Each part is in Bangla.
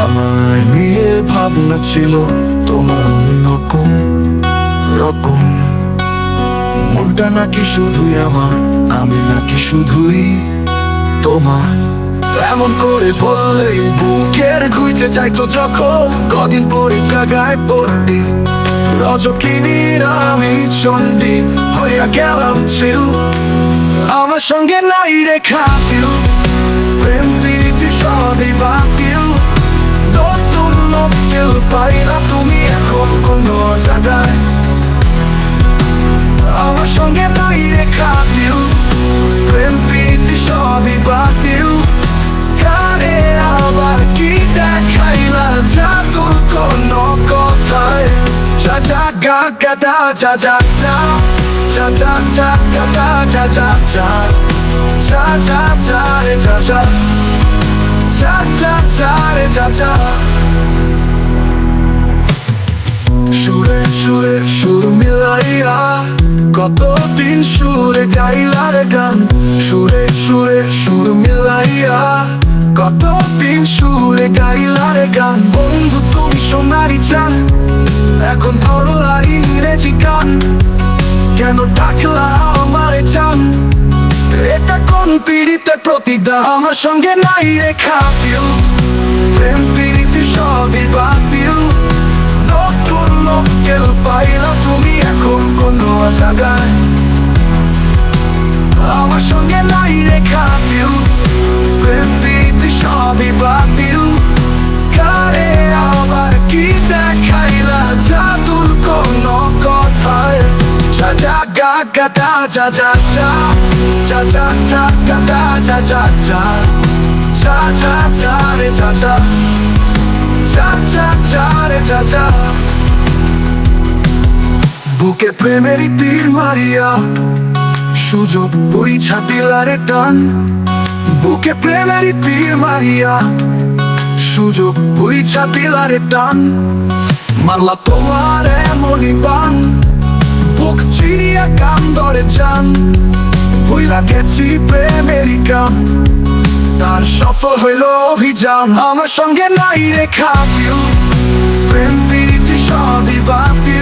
আমায় নিয়ে ভাবনা ছিল তোমার রকম রকম মনটা নাকি শুধুই আমার আমি নাকি শুধুই তোমার এমন করে বললেই বুকের ঘুইতে চাইতো যখন কদিন পরে জাগায় পড়ি। রজকিনীর আমি চণ্ডী হইয়া গেলাম ছিল। আমার সঙ্গে নাই রেখা প্রেম প্রীতি সবই বাতিল। সুরে সুরে সুর মিলাইয়া কতদিন সুরে গাইলা রে গান সুরে সুরে সুর মিলাইয়া কতদিন সুরে গাইলা রে গান বন্ধু তুমি সোনারি চান এখন ধরো আর ইংরেজি গান কেন ডাকলা আমারে চান? এটা কোন পীড়িতে প্রতিদান? আমার সঙ্গে নাই রেখা গাদা যা যা যা যা যা যা গাদা যা যা যা যা যা যা রে যা যা যা যা যা রে যা যা বুকে প্রেমের তীর মারিয়া, সুযোগ ওই ছাতিলারে টান। বুকে প্রেমের তীর মারিয়া, সুযোগ ওই ছাতিলারে টান। মারলা তোমার এমনই বুক কান ধরে যান। বইলা গেছি প্রেমেরই তার সফল হইল অভিযান। আমার সঙ্গে নাই রেখা প্রেম প্রীতি সবই বাতিল।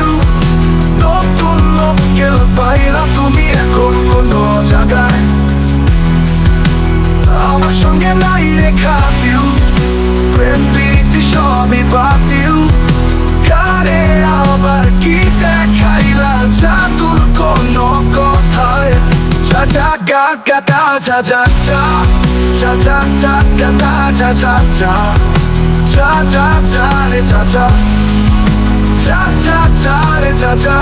গা গাদা যা যা যা যা যা যা গাদা যা যা যা যা যা যা রে যা যা যা যা যা রে যা যা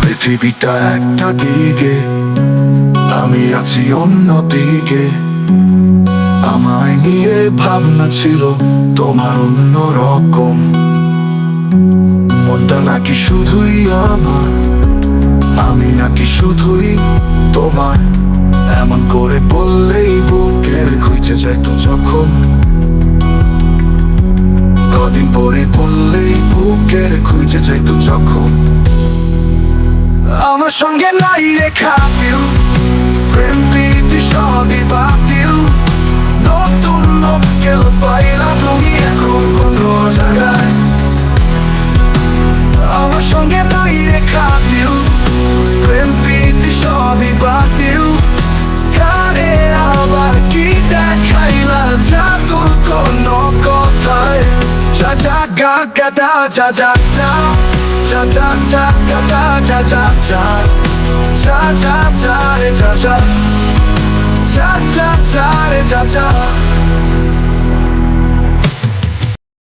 পৃথিবীটা একটা দিকে, আমি আছি অন্য দিকে। আমায় নিয়ে ভাবনা ছিল তোমার অন্য রকম মনটা নাকি শুধুই আমার আমি নাকি শুধুই তোমার এমন করে বললেই বুকের খুঁজে যাইতো যখন। কদিন পরে বললেই বুকের খুঁজে যাইতো যখন। আমার সঙ্গে নাই রেখা প্রেম প্রীতি সবই বাতিল। 가다 자자자 자자자 가다 자자자 자자자의 자자 자자자의 자자